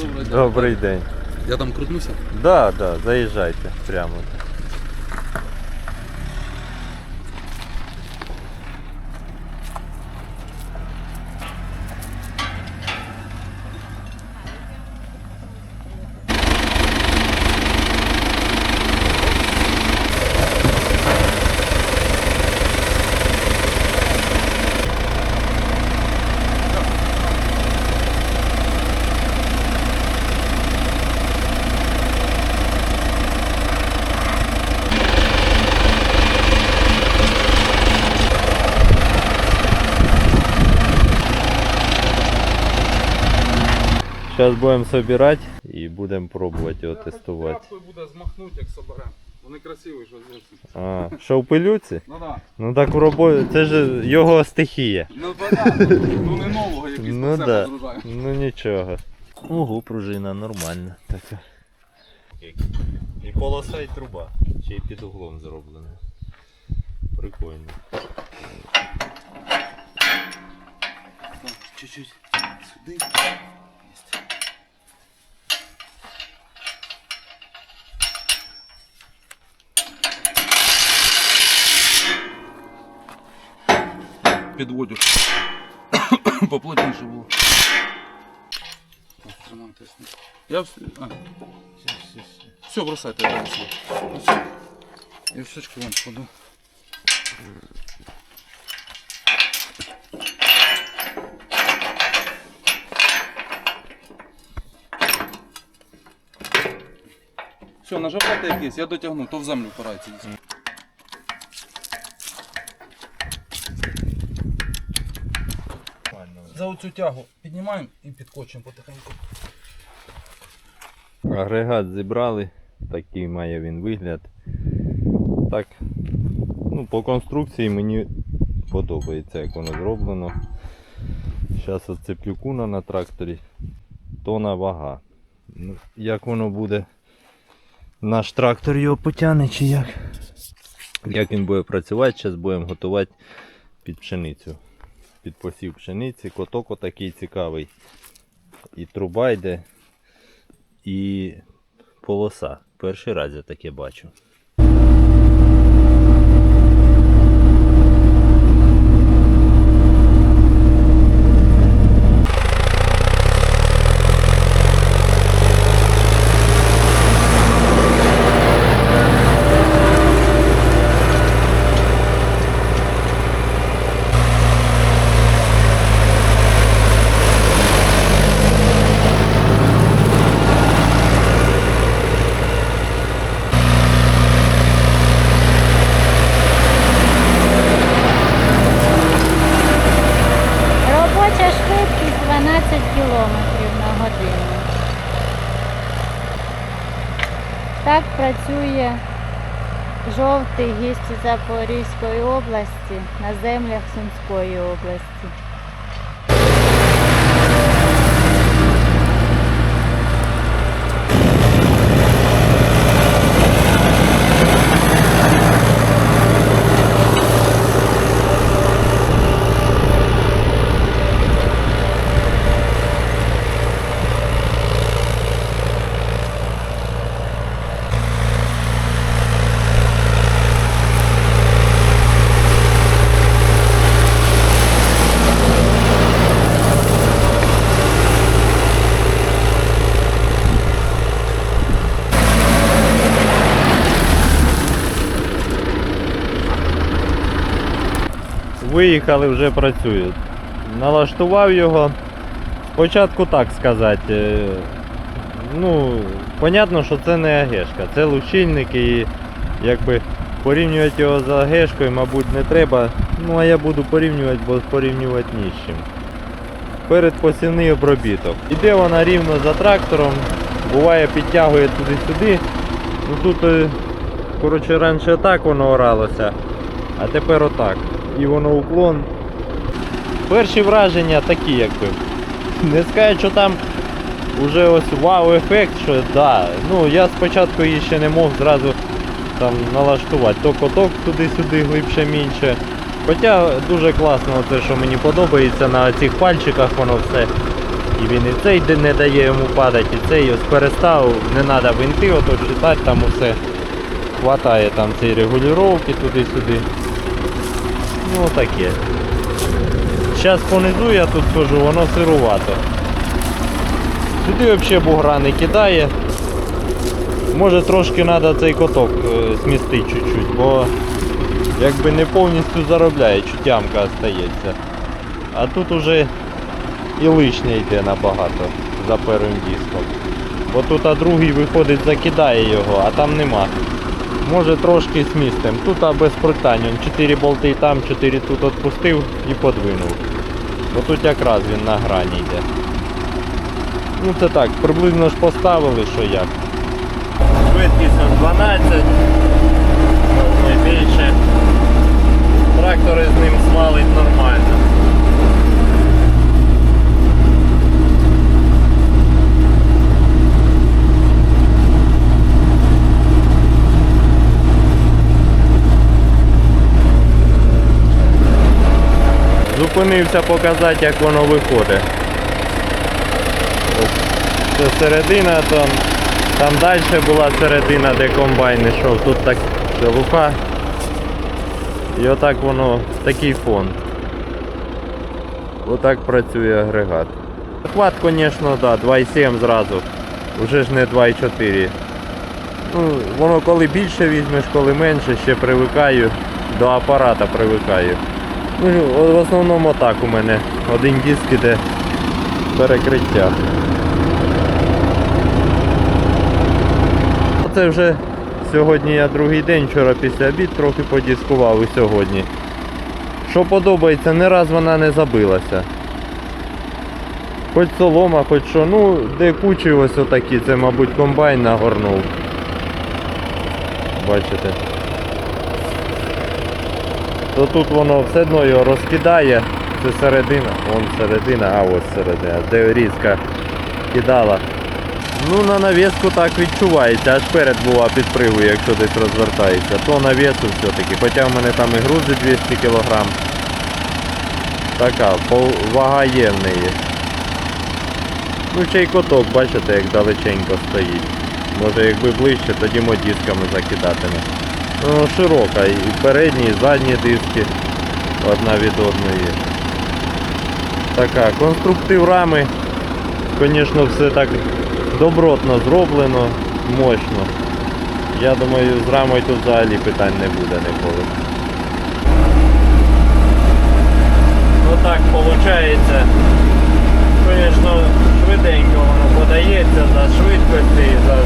Добрий день. Добрий день. Я там крутнуся? Да, да, заїжджайте прямо. Зараз будемо збирати і будемо пробувати його тестувати. Буде змахнути, як соберемо. Вони красиві, що зовсім. А, що в пилюці? Ну да. Ну так в роботі, це ж його стихія. Ну понятно. Ну не нового, якийсь Ну да. розгружає. Ну нічого. Ого, пружина нормальна така. І полоса, і труба. Ще й під углом зроблена. Прикольно. Чуть-чуть сюди. Єсть. Підводю. Поплотніше було. Я все. А. Все, бросайте, я все. Все. Я всечки вам кладу. Все, нажимайте якийсь, я дотягну, то в землю впирається. За оцю тягу піднімаємо і підкочуємо потихеньку. Агрегат зібрали, такий має він вигляд. Так, ну, по конструкції мені подобається, як воно зроблено. Зараз оцеплю куна на тракторі. Тона вага. Ну, як воно буде, наш трактор його потягне чи як? Як він буде працювати, зараз будемо готувати під пшеницю. Під посів пшениці, коток отакий цікавий. І труба йде, і полоса. Перший раз я таке бачу. Робоча швидкість 12 км на годину. Так працює жовтий гість Запорізької області на землях Сумської області. Виїхали, вже працюють. Налаштував його. Спочатку так сказати. е, Ну, понятно, що це не агешка, це лучильник і якби порівнювати його з агешкою, мабуть, не треба. Ну а я буду порівнювати, бо порівнювати ні з чим. Передпосівний обробіток. Іде вона рівно за трактором, буває підтягує туди-сюди. Ну тут, е, коротше, раніше так воно оралося, а тепер отак. І воно уклон. Перші враження такі, якби. Не скажу, що там уже ось вау-ефект, що да. Ну я спочатку її ще не мог зразу там налаштувати. То коток туди-сюди глибше менше. Хоча дуже класно це, що мені подобається на цих пальчиках воно все І він і цей не дає йому падати, і цей ось перестав, не треба винти, ото читати, там усе хватає там цієї регулювання туди-сюди. Ну таке. Зараз понизу я тут схожу, воно сирувато. Сюди взагалі бугра не кидає. Може трошки треба цей коток е, змістити чуть-чуть, бо якби не повністю заробляє, чутямка остається. А тут уже і лишнє йде набагато за першим диском. Бо тут а другий виходить, закидає його, а там нема. Може трошки змістим. Тут без питань. Он 4 болти там, 4 тут відпустив і подвинув. Бо тут якраз він на грані йде. Ну це так, приблизно ж поставили, що як. Швидкість 12, не більше. Трактори з ним смалить нормально. Зупинився показати, як воно виходить. Це середина, там, там далі була середина, де комбайн йшов. Тут так шелуха. І отак воно, такий фон. Отак працює агрегат. Хват, звісно, да, 2,7 зразу. Уже ж не 2,4. Ну, воно коли більше візьмеш, коли менше, ще привикаю. До апарата привикаю. В основному так у мене. Один диск іде перекриття. Це вже сьогодні я другий день, вчора після обід трохи подіскував і сьогодні. Що подобається, не раз вона не забилася. Хоч солома, хоч що. Ну, де кучі ось отакі, це, мабуть, комбайн нагорнув. Бачите? То тут воно все одно його розкидає. Це середина, вон середина, а ось середина, де різка кидала. Ну на навіску так відчувається, аж перед бува підпригує, якщо десь розвертається. То навісу все-таки. Хоча в мене там і грузи 200 кг. Така, пол- вага є в неї. Ну ще й коток, бачите, як далеченько стоїть. Може якби ближче, тоді модісками закидатиме. Ну, широка, і передні, і задні диски одна від одної. Така, конструктив рами, звісно, все так добротно зроблено, мощно. Я думаю, з рамою тут взагалі питань не буде ніколи. Ну так виходить. Звісно, швиденько воно подається за швидкості, за